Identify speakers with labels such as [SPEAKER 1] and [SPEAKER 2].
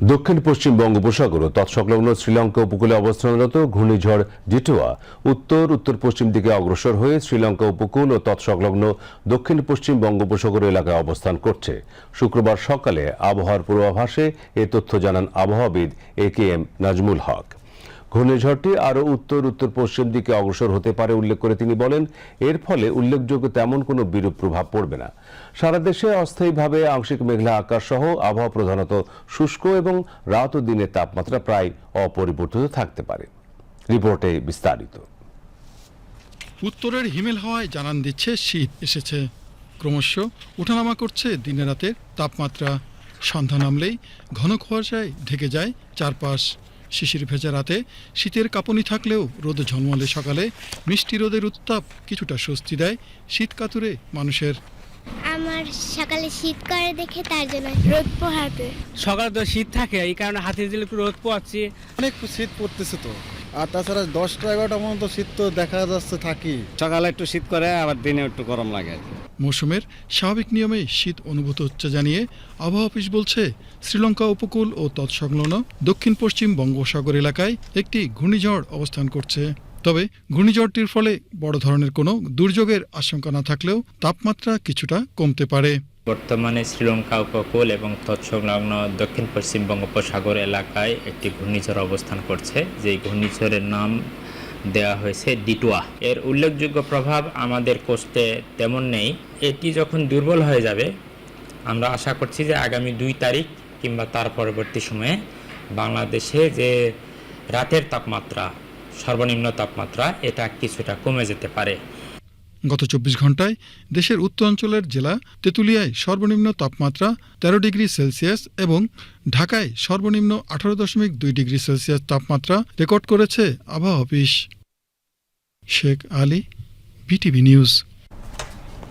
[SPEAKER 1] দক্ষিণ পশ্চিম বঙ্গোপসাগর ও তৎসংলগ্ন শ্রীলঙ্কা উপকূলে অবস্থানরত ঘূর্ণিঝড় ডিটোয়া উত্তর উত্তর পশ্চিম দিকে অগ্রসর হয়ে শ্রীলঙ্কা উপকূল ও তৎসংলগ্ন দক্ষিণ পশ্চিম বঙ্গোপসাগর এলাকায় অবস্থান করছে। শুক্রবার সকালে আবহাওয়ার পূর্বাভাসে এ তথ্য জানান আবহাওয়াবিদ এ কে এম নাজমুল হক। ঘূর্ণিঝড়টি আরও উত্তর উত্তর পশ্চিম দিকে অগ্রসর হতে পারে উল্লেখ করে তিনি বলেন, এর ফলে উল্লেখযোগ্য তেমন কোনো বিরূপ প্রভাব পড়বে না। সারা দেশে অস্থায়ীভাবে আংশিক মেঘলা আকাশ সহ আবহাওয়া প্রধানত শুষ্ক এবং রাত ও দিনের তাপমাত্রা প্রায় অপরিবর্তিত থাকতে পারে। রিপোর্টে বিস্তারিত।
[SPEAKER 2] উত্তরের হিমেল হাওয়ায় জানান দিচ্ছে, শীত এসেছে। ক্রমশ ওঠানামা করছে দিনে রাতের তাপমাত্রা। সন্ধ্যা নামলেই ঘন কুয়াশায় ঢেকে যায় চারপাশ। শিশির ভেজা রাতে শীতের কাঁপুনি থাকলেও রোদ ঝলমলে সকালে। মিষ্টি রোদের উত্তাপ কিছুটা স্বস্তি দেয় শীত কাতুরে মানুষের।
[SPEAKER 3] আমার সকালে শীত করে দেখে তার জন্য রোদ পোহাতে
[SPEAKER 4] সকালে তো শীত থাকে এই কারণে হাতে দিলে একটু রোদ পোহাচ্ছি।
[SPEAKER 5] অনেক শীত পড়তেছে তো। আর তাছাড়া দশটা এগারোটা পর্যন্ত শীত তো দেখা যাচ্ছে থাকি
[SPEAKER 4] সকালে একটু শীত করে আবার দিনে একটু গরম লাগে
[SPEAKER 2] মৌসুমের স্বাভাবিক নিয়মে শীত অনুভূত হচ্ছে জানিয়ে আবহাওয়া অফিস বলছে শ্রীলঙ্কা উপকূল ও তৎসংলগ্ন দক্ষিণ পশ্চিম বঙ্গোপসাগর এলাকায় একটি ঘূর্ণিঝড় অবস্থান করছে। তবে ঘূর্ণিঝড়টির ফলে বড় ধরনের কোনো দুর্যোগের আশঙ্কা না থাকলেও তাপমাত্রা কিছুটা কমতে পারে।
[SPEAKER 6] বর্তমানে শ্রীলঙ্কা উপকূল এবং তৎসংলগ্ন দক্ষিণ পশ্চিম বঙ্গোপসাগর এলাকায় একটি ঘূর্ণিঝড় অবস্থান করছে। যেই ঘূর্ণিঝড়ের নাম দেওয়া হয়েছে ডিটুয়া। এর উল্লেখযোগ্য প্রভাব আমাদের কোস্টে তেমন নেই। এটি যখন দুর্বল হয়ে যাবে, আমরা আশা করছি যে আগামী দুই তারিখ কিংবা তার পরবর্তী সময়ে বাংলাদেশে যে রাতের তাপমাত্রা, সর্বনিম্ন তাপমাত্রা, এটা কিছুটা কমে যেতে পারে।
[SPEAKER 2] গত চব্বিশ ঘন্টায় দেশের উত্তরাঞ্চলের জেলা তেঁতুলিয়ায় সর্বনিম্ন তাপমাত্রা তেরো ডিগ্রি সেলসিয়াস এবং ঢাকায় সর্বনিম্ন আঠারো দশমিক দুই ডিগ্রি সেলসিয়াস তাপমাত্রা রেকর্ড করেছে আবহাওয়া office. Sheikh Ali, BTV news.